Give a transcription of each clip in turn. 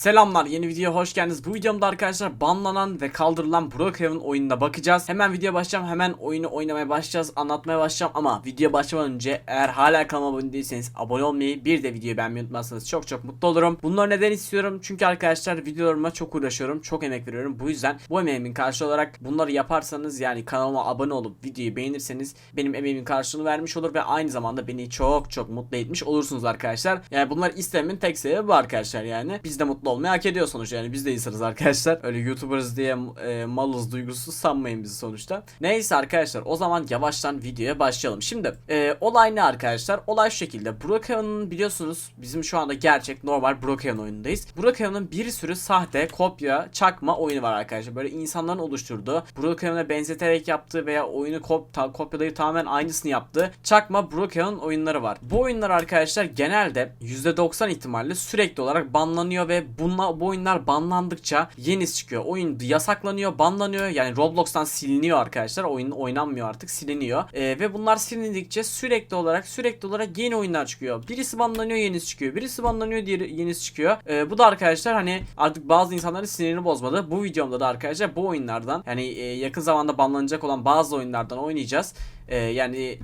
Selamlar yeni videoya hoş geldiniz. Bu videomda arkadaşlar banlanan ve kaldırılan Brookhaven oyununa bakacağız. Hemen videoya başlayacağım. Hemen oyunu oynamaya başlayacağız. Anlatmaya başlayacağım ama videoya başlamadan önce eğer hala kanalıma abone değilseniz abone olmayı bir de videoyu beğenmeyi unutmazsanız çok çok mutlu olurum. Bunları neden istiyorum? Çünkü arkadaşlar videolarıma çok uğraşıyorum. Çok emek veriyorum. Bu yüzden bu emeğimin karşılığı olarak bunları yaparsanız yani kanalıma abone olup videoyu beğenirseniz benim emeğimin karşılığını vermiş olur ve aynı zamanda beni çok çok mutlu etmiş olursunuz arkadaşlar. Yani bunlar istememin tek sebebi bu arkadaşlar yani. Biz de mutlu olmayı hak ediyor sonuçta yani biz de insanız arkadaşlar. Öyle YouTuber'ız diye e, malız duygusu sanmayın bizi sonuçta. Neyse arkadaşlar o zaman yavaştan videoya başlayalım. Şimdi e, olay ne arkadaşlar? Olay şu şekilde. Brookhaven'ın biliyorsunuz bizim şu anda gerçek normal Brookhaven oyunundayız. Brookhaven'ın bir sürü sahte, kopya, çakma oyunu var arkadaşlar. Böyle insanların oluşturduğu, Brookhaven'a benzeterek yaptığı veya oyunu kop ta- kopyalayıp tamamen aynısını yaptığı çakma Brookhaven oyunları var. Bu oyunlar arkadaşlar genelde %90 ihtimalle sürekli olarak banlanıyor ve bunlar, bu oyunlar banlandıkça yenisi çıkıyor. Oyun yasaklanıyor, banlanıyor. Yani Roblox'tan siliniyor arkadaşlar. Oyun oynanmıyor artık, siliniyor. Ee, ve bunlar silindikçe sürekli olarak sürekli olarak yeni oyunlar çıkıyor. Birisi banlanıyor, yenisi çıkıyor. Birisi banlanıyor, diğeri yenisi çıkıyor. Ee, bu da arkadaşlar hani artık bazı insanların sinirini bozmadı. Bu videomda da arkadaşlar bu oyunlardan yani e, yakın zamanda banlanacak olan bazı oyunlardan oynayacağız. Ee, yani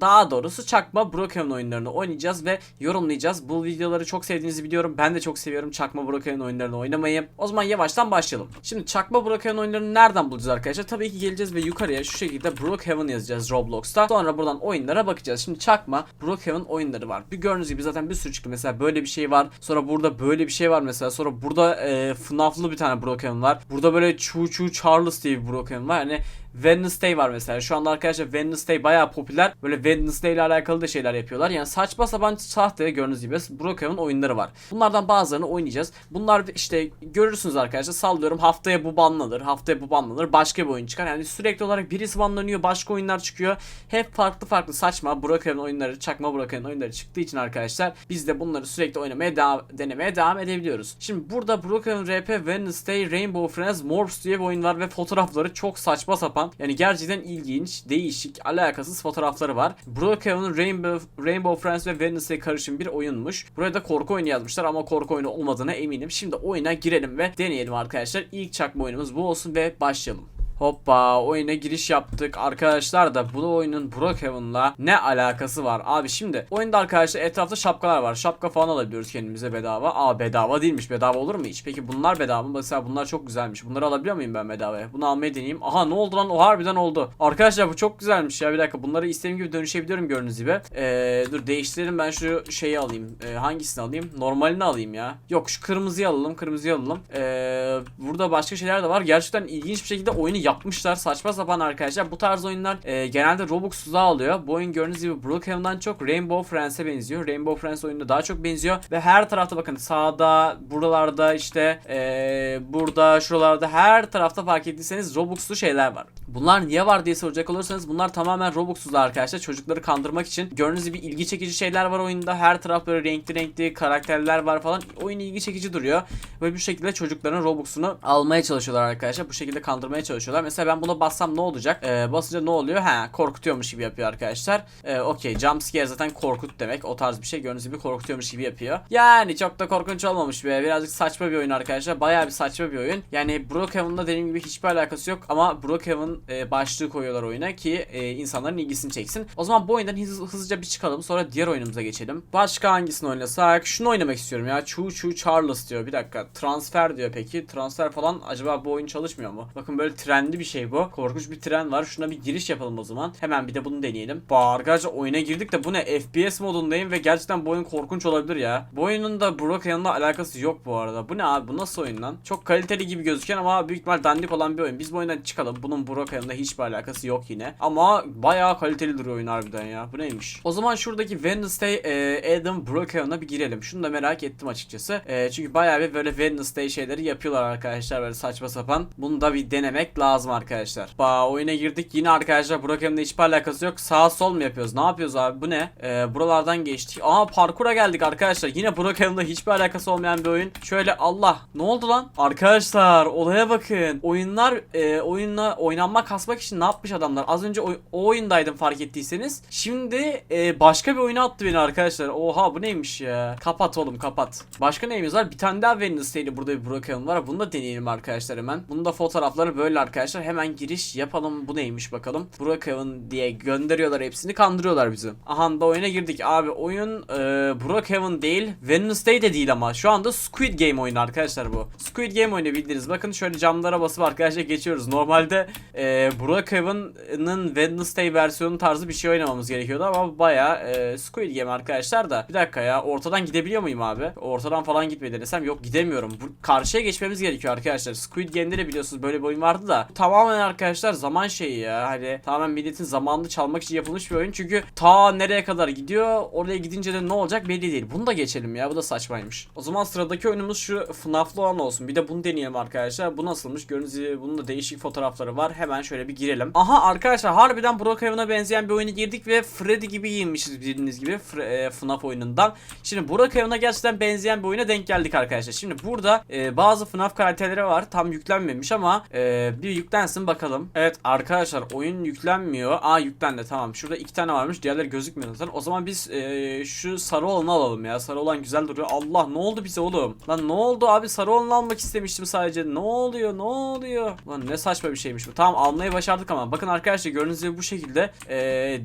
daha doğrusu çakma Brookhaven oyunlarını oynayacağız ve yorumlayacağız. Bu videoları çok sevdiğinizi biliyorum. Ben de çok seviyorum çakma Brookhaven oyunlarını oynamayı. O zaman yavaştan başlayalım. Şimdi çakma Brookhaven oyunlarını nereden bulacağız arkadaşlar? Tabii ki geleceğiz ve yukarıya şu şekilde Brookhaven yazacağız Roblox'ta. Sonra buradan oyunlara bakacağız. Şimdi çakma Brookhaven oyunları var. Bir gördüğünüz gibi zaten bir sürü çıktı. Mesela böyle bir şey var. Sonra burada böyle bir şey var mesela. Sonra burada e, FNAF'lı bir tane Brookhaven var. Burada böyle Choo Choo Charles diye bir Brookhaven var. Yani Wednesday var mesela. Şu anda arkadaşlar Wednesday bayağı popüler. Böyle Wednesday ile alakalı da şeyler yapıyorlar. Yani saçma sapan sahte gördüğünüz gibi Brookhaven oyunları var. Bunlardan bazılarını oynayacağız. Bunlar işte görürsünüz arkadaşlar. Sallıyorum haftaya bu banlanır. Haftaya bu banlanır. Başka bir oyun çıkar. Yani sürekli olarak birisi banlanıyor. Başka oyunlar çıkıyor. Hep farklı farklı saçma Brookhaven oyunları, çakma Brookhaven oyunları çıktığı için arkadaşlar biz de bunları sürekli oynamaya devam, denemeye devam edebiliyoruz. Şimdi burada Brookhaven RP, Wednesday, Rainbow Friends, Morphs diye bir oyun var ve fotoğrafları çok saçma sapan. Yani gerçekten ilginç, değişik, alakasız fotoğrafları var. Brookhaven, Rainbow, Rainbow Friends ve Wednesday karışım bir oyunmuş. Buraya da korku oyunu yazmışlar ama korku oyunu olmadığına eminim. Şimdi oyuna girelim ve deneyelim arkadaşlar. İlk çakma oyunumuz bu olsun ve başlayalım. Hoppa oyuna giriş yaptık. Arkadaşlar da bu oyunun Brookhaven'la ne alakası var? Abi şimdi oyunda arkadaşlar etrafta şapkalar var. Şapka falan alabiliyoruz kendimize bedava. Aa bedava değilmiş. Bedava olur mu hiç? Peki bunlar bedava mı? Mesela bunlar çok güzelmiş. Bunları alabiliyor muyum ben bedavaya? Bunu almayı deneyeyim. Aha ne oldu lan? O harbiden oldu. Arkadaşlar bu çok güzelmiş ya. Bir dakika bunları istediğim gibi dönüşebiliyorum gördüğünüz gibi. Ee, dur değiştirelim ben şu şeyi alayım. Ee, hangisini alayım? Normalini alayım ya. Yok şu kırmızıyı alalım. Kırmızıyı alalım. Ee, burada başka şeyler de var. Gerçekten ilginç bir şekilde oyunu yapmışlar. Saçma sapan arkadaşlar. Bu tarz oyunlar e, genelde Robux tuzağı alıyor. Bu oyun gördüğünüz gibi Brookhaven'dan çok Rainbow Friends'e benziyor. Rainbow Friends oyununa daha çok benziyor. Ve her tarafta bakın sağda, buralarda işte e, burada, şuralarda her tarafta fark ettiyseniz Robux'lu şeyler var. Bunlar niye var diye soracak olursanız bunlar tamamen Robux'lu arkadaşlar. Çocukları kandırmak için. Gördüğünüz gibi ilgi çekici şeyler var oyunda. Her taraf böyle renkli renkli karakterler var falan. Oyun ilgi çekici duruyor. Ve bu şekilde çocukların Robux'unu almaya çalışıyorlar arkadaşlar. Bu şekilde kandırmaya çalışıyorlar. Mesela ben buna bassam ne olacak? Ee, basınca ne oluyor? He korkutuyormuş gibi yapıyor arkadaşlar. Ee, Okey jump scare zaten korkut demek. O tarz bir şey gördüğünüz gibi korkutuyormuş gibi yapıyor. Yani çok da korkunç olmamış be. Birazcık saçma bir oyun arkadaşlar. Bayağı bir saçma bir oyun. Yani Brookhaven'la dediğim gibi hiçbir alakası yok. Ama Brookhaven e, başlığı koyuyorlar oyuna ki e, insanların ilgisini çeksin. O zaman bu oyundan hız, hızlıca bir çıkalım. Sonra diğer oyunumuza geçelim. Başka hangisini oynasak? Şunu oynamak istiyorum ya. Choo Choo Charles diyor. Bir dakika. Transfer diyor peki. Transfer falan acaba bu oyun çalışmıyor mu? Bakın böyle trendi bir şey bu. Korkunç bir tren var. Şuna bir giriş yapalım o zaman. Hemen bir de bunu deneyelim. Ba arkadaşlar oyuna girdik de bu ne? FPS modundayım ve gerçekten bu oyun korkunç olabilir ya. Bu oyunun da Brookhaven'la alakası yok bu arada. Bu ne abi? Bu nasıl oyun lan? Çok kaliteli gibi gözüken ama büyük ihtimal dandik olan bir oyun. Biz bu oyundan çıkalım. Bunun Brookhaven'la hiçbir alakası yok yine. Ama bayağı kaliteli duruyor oyun harbiden ya. Bu neymiş? O zaman şuradaki Wednesday e, Adam Brookhaven'a bir girelim. Şunu da merak ettim açıkçası. E, çünkü bayağı bir böyle Wednesday şeyleri yapıyorlar arkadaşlar böyle saçma sapan. Bunu da bir denemek lazım lazım arkadaşlar. Ba oyuna girdik yine arkadaşlar Burak Emre hiçbir alakası yok. Sağ sol mu yapıyoruz? Ne yapıyoruz abi? Bu ne? Ee, buralardan geçtik. Aa parkura geldik arkadaşlar. Yine Burak Emre hiçbir alakası olmayan bir oyun. Şöyle Allah. Ne oldu lan? Arkadaşlar olaya bakın. Oyunlar e, oyunla oynanma kasmak için ne yapmış adamlar? Az önce o, o oyundaydım fark ettiyseniz. Şimdi e, başka bir oyuna attı beni arkadaşlar. Oha bu neymiş ya? Kapat oğlum kapat. Başka neyimiz var? Bir tane daha Wednesday'li burada bir Broken var. Bunu da deneyelim arkadaşlar hemen. Bunun da fotoğrafları böyle arkadaşlar. Hemen giriş yapalım. Bu neymiş bakalım. Broken diye gönderiyorlar hepsini. Kandırıyorlar bizi. Aha da oyuna girdik. Abi oyun e, Broken değil. Wednesday de değil ama. Şu anda Squid Game oyunu arkadaşlar bu. Squid Game oyunu bildiğiniz. Bakın şöyle camlara basıp arkadaşlar geçiyoruz. Normalde e, Brookhaven'ın Wednesday versiyonu tarzı bir şey oynamamız gerekiyordu ama baya e, Squid Game arkadaşlar da. Bir dakika ya ortadan gidebiliyor muyum abi? Ortadan falan gitmeyi denesem yok gidemiyorum. Bu, karşıya geçmemiz gerekiyor arkadaşlar. Squid Game'de de biliyorsunuz böyle bir oyun vardı da. Tamamen arkadaşlar zaman şeyi ya. Hani tamamen milletin zamanını çalmak için yapılmış bir oyun. Çünkü ta nereye kadar gidiyor oraya gidince de ne olacak belli değil. Bunu da geçelim ya bu da saçmaymış. O zaman sıradaki oyunumuz şu FNAF'lı olan olsun. Bir de bunu deneyelim arkadaşlar. Bu nasılmış? Gördüğünüz gibi bunun da değişik fotoğrafları var. Hemen şöyle bir girelim. Aha arkadaşlar harbiden Brookhaven'a benzeyen bir oyuna girdik ve Freddy gibi giyinmişiz bildiğiniz gibi Fre- e, FNAF oyunundan. Şimdi Brookhaven'a gerçekten benzeyen bir oyuna denk geldik arkadaşlar. Şimdi burada e, bazı FNAF karakterleri var. Tam yüklenmemiş ama e, bir yüklensin bakalım. Evet arkadaşlar oyun yüklenmiyor. Aa yüklendi tamam. Şurada iki tane varmış. Diğerleri gözükmüyor zaten. O zaman biz e, şu sarı olanı alalım ya. Sarı olan güzel duruyor. Allah ne oldu bize oğlum? Lan ne oldu abi? Sarı olanı almak istemiştim sadece. Ne oluyor? Ne oluyor? Lan ne saçma bir şeymiş bu. Tamam almayı başardık ama. Bakın arkadaşlar gördüğünüz gibi bu şekilde e,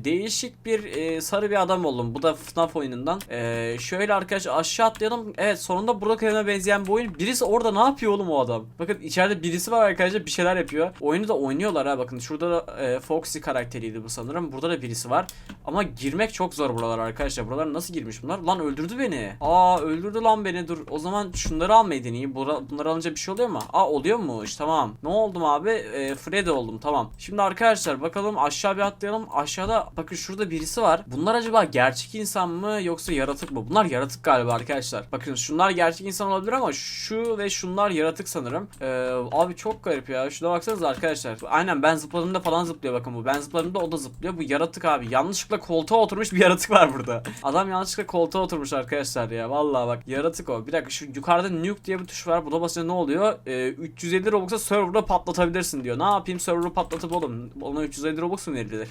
değişik bir e, sarı bir adam oldum. Bu da FNAF oyunundan. E, şöyle arkadaşlar aşağı atlayalım. Evet sonunda burada kaleme benzeyen bir oyun. Birisi orada ne yapıyor oğlum o adam? Bakın içeride birisi var arkadaşlar bir şeyler yapıyor. Oyunu da oynuyorlar ha bakın. Şurada da e, Foxy karakteriydi bu sanırım. Burada da birisi var. Ama girmek çok zor buralar arkadaşlar. Buralar nasıl girmiş bunlar? Lan öldürdü beni. Aa öldürdü lan beni. Dur o zaman şunları almayı deneyeyim. Bura- Bunları alınca bir şey oluyor mu? Aa oluyormuş. Tamam. Ne oldum abi? E, Freddy oldum. Tamam. Şimdi arkadaşlar bakalım aşağı bir atlayalım. Aşağıda bakın şurada birisi var. Bunlar acaba gerçek insan mı yoksa yaratık mı? Bunlar yaratık galiba arkadaşlar. Bakın şunlar gerçek insan olabilir ama şu ve şunlar yaratık sanırım. Ee, abi çok garip ya. Şuna baksanıza arkadaşlar. Aynen ben zıpladığımda falan zıplıyor bakın bu. Ben zıpladığımda o da zıplıyor. Bu yaratık abi. Yanlışlıkla koltuğa oturmuş bir yaratık var burada. Adam yanlışlıkla koltuğa oturmuş arkadaşlar ya. Vallahi bak yaratık o. Bir dakika şu yukarıda nuke diye bir tuş var. Buna basınca ne oluyor? Ee, 350 Robux'a server'ı patlatabilirsin diyor. Ne yapayım server'ı patlatıp oğlum. Ona 350 Robux mu verilir?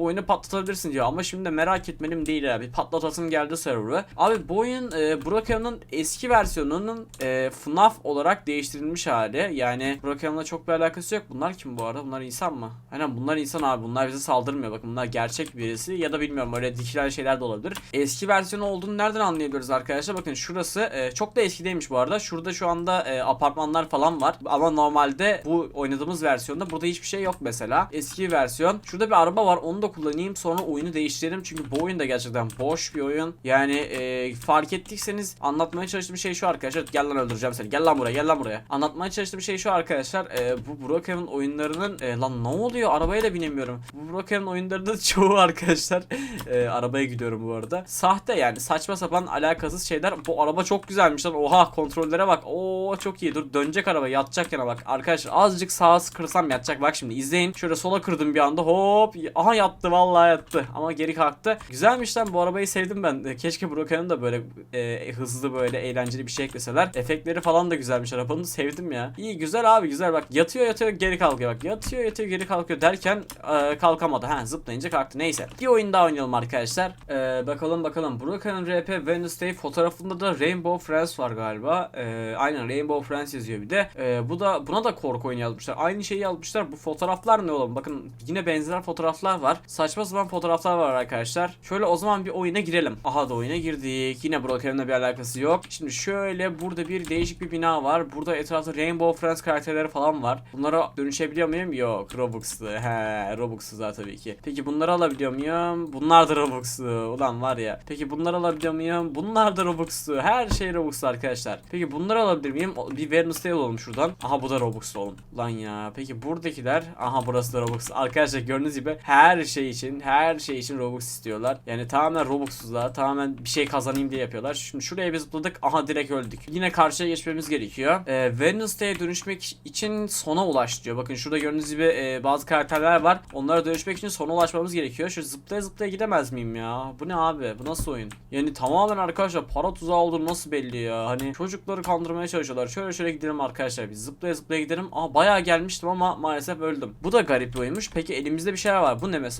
Oyunu patlatabilirsin diyor ama şimdi de merak etmenim değil abi. Patlatasım geldi server'ı. Abi bu oyun e, Brokeon'un eski versiyonunun e, FNAF olarak değiştirilmiş hali. Yani Brokeon'la çok bir alakası yok. Bunlar kim bu arada? Bunlar insan mı? Aynen bunlar insan abi. Bunlar bize saldırmıyor. Bakın bunlar gerçek birisi ya da bilmiyorum öyle dikilen şeyler de olabilir. Eski versiyonu olduğunu nereden anlayabiliriz arkadaşlar? Bakın şurası e, çok da eskideymiş bu arada. Şurada şu anda e, apartmanlar falan var. Ama normalde bu oynadığımız versiyonda burada hiçbir şey yok mesela. Eski versiyon. Şurada bir araba var. Onu da kullanayım. Sonra oyunu değiştirelim. Çünkü bu oyun da gerçekten boş bir oyun. Yani e, fark ettiyseniz anlatmaya çalıştığım şey şu arkadaşlar. Gel lan öldüreceğim seni. Gel lan buraya. Gel lan buraya. Anlatmaya çalıştığım şey şu arkadaşlar. E, bu Brookhaven oyunlarının e, lan ne oluyor? Arabaya da binemiyorum. Bu Brookhaven oyunlarının çoğu arkadaşlar e, arabaya gidiyorum bu arada. Sahte yani saçma sapan alakasız şeyler. Bu araba çok güzelmiş lan. Oha kontrollere bak. Oo çok iyi. Dur dönecek araba yatacak yana bak. Arkadaşlar azıcık sağa kırsam yatacak. Bak şimdi izleyin. Şöyle sola kırdım bir anda. Hop. Aha yattı vallahi yattı. Ama geri kalktı. Güzelmiş lan bu arabayı sevdim ben. E, Keşke Brookhaven'ın da böyle e, hızlı böyle eğlenceli bir şey ekleseler. Efektleri falan da güzelmiş arabanın. Sevdim ya. İyi güzel abi güzel bak. Yatıyor yatıyor geri kalkıyor bak. Yatıyor yatıyor geri kalkıyor derken e, kalkamadı. Ha zıplayınca kalktı. Neyse. Bir oyun daha oynayalım arkadaşlar. E, bakalım bakalım. Brookhaven RP Wednesday fotoğrafında da Rainbow Friends var galiba. E, aynen Rainbow Friends yazıyor bir de. E, bu da buna da korku oyunu yazmışlar. Aynı şeyi yazmışlar. Bu fotoğraflar ne oğlum? Bakın yine benzer fotoğraflar var. Saçma sapan fotoğraflar var arkadaşlar. Şöyle o zaman bir oyuna girelim. Aha da oyuna girdik. Yine Brookhaven'la bir alakası yok. Şimdi şöyle burada bir değişik bir bina var. Burada etrafta Rainbow Friends karakterleri falan var. Bunlara dönüşebiliyor muyum? Yok. Robux'lu. He, Robux'lu zaten tabii ki. Peki bunları alabiliyor muyum? Bunlar da Robux'lu. Ulan var ya. Peki bunları alabiliyor muyum? Bunlar da Robux'lu. Her şey Robux'lu arkadaşlar. Peki bunları alabilir miyim? Bir Wednesday olalım şuradan. Aha bu da Robux'lu oğlum. Lan ya. Peki buradakiler. Aha burası da Robux. Arkadaşlar gördüğünüz gibi her şey için her şey için Robux istiyorlar. Yani tamamen Robux'suzlar. Tamamen bir şey kazanayım diye yapıyorlar. Şimdi şuraya bir zıpladık. Aha direkt öldük. Yine karşıya geçmemiz gerekiyor. Ee, Wednesday'e dönüşmek için sona ulaş diyor. Bakın şurada gördüğünüz gibi e, bazı karakterler var. Onlara dönüşmek için sona ulaşmamız gerekiyor. Şöyle zıplaya zıplaya gidemez miyim ya? Bu ne abi? Bu nasıl oyun? Yani tamamen arkadaşlar para tuzağı olduğunu nasıl belli ya? Hani çocukları kandırmaya çalışıyorlar. Şöyle şöyle gidelim arkadaşlar. Biz zıplaya zıplaya gidelim. Aa bayağı gelmiştim ama maalesef öldüm. Bu da garip bir oyunmuş. Peki elimizde bir şeyler var. Bu ne mesela?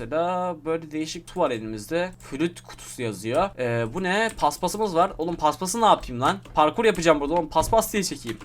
Böyle değişik tu var elimizde. Flüt kutusu yazıyor. Ee, bu ne? Paspasımız var. Oğlum paspası ne yapayım lan? Parkur yapacağım burada. Oğlum paspas diye çekeyim.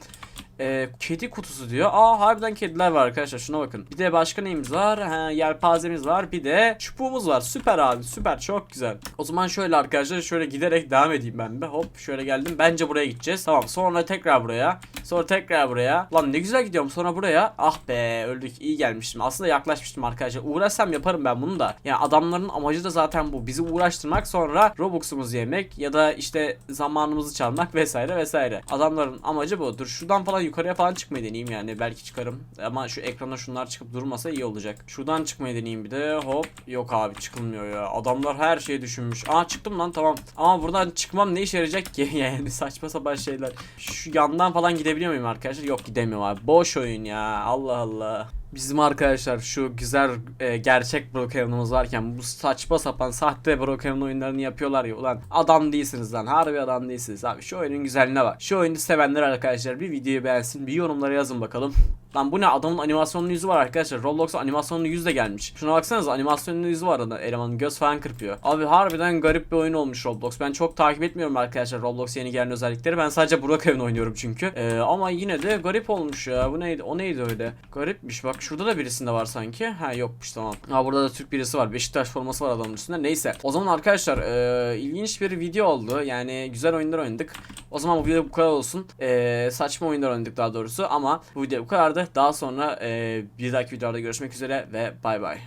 Ee, kedi kutusu diyor. Aa harbiden kediler var arkadaşlar şuna bakın. Bir de başka neyimiz var? Ha, yelpazemiz var. Bir de çubuğumuz var. Süper abi süper çok güzel. O zaman şöyle arkadaşlar şöyle giderek devam edeyim ben be. Hop şöyle geldim. Bence buraya gideceğiz. Tamam sonra tekrar buraya. Sonra tekrar buraya. Lan ne güzel gidiyorum sonra buraya. Ah be öldük iyi gelmiştim. Aslında yaklaşmıştım arkadaşlar. Uğraşsam yaparım ben bunu da. Yani adamların amacı da zaten bu. Bizi uğraştırmak sonra Robux'umuzu yemek ya da işte zamanımızı çalmak vesaire vesaire. Adamların amacı bu. Dur şuradan falan yukarıya falan çıkmayı deneyeyim yani. Belki çıkarım. Ama şu ekrana şunlar çıkıp durmasa iyi olacak. Şuradan çıkmayı deneyeyim bir de. Hop. Yok abi çıkılmıyor ya. Adamlar her şeyi düşünmüş. Aa çıktım lan tamam. Ama buradan çıkmam ne işe yarayacak ki? yani saçma sapan şeyler. Şu yandan falan gidebiliyor muyum arkadaşlar? Yok gidemiyorum abi. Boş oyun ya. Allah Allah. Bizim arkadaşlar şu güzel e, gerçek Brookhaven'ımız varken bu saçma sapan sahte Brookhaven oyunlarını yapıyorlar ya ulan adam değilsiniz lan harbi adam değilsiniz abi. Şu oyunun güzelliğine bak. Şu oyunu sevenler arkadaşlar bir videoyu beğensin bir yorumlara yazın bakalım Lan bu ne? Adamın animasyonlu yüzü var arkadaşlar. Roblox'a animasyonlu yüz de gelmiş. Şuna baksanıza animasyonlu yüzü var arada. Elemanın göz falan kırpıyor. Abi harbiden garip bir oyun olmuş Roblox. Ben çok takip etmiyorum arkadaşlar Roblox yeni gelen özellikleri. Ben sadece Brookhaven oynuyorum çünkü. Ee, Ama yine de garip olmuş ya. Bu neydi? O neydi öyle? Garipmiş. Bak şurada da birisinde var sanki. Ha yokmuş. Tamam. Ha burada da Türk birisi var. Beşiktaş forması var adamın üstünde. Neyse. O zaman arkadaşlar e, ilginç bir video oldu. Yani güzel oyunlar oynadık. O zaman bu video bu kadar olsun. E, Saçma oyunlar oynadık daha doğrusu. Ama bu video bu kadardı daha sonra e, bir dahaki videolarda görüşmek üzere ve bay bay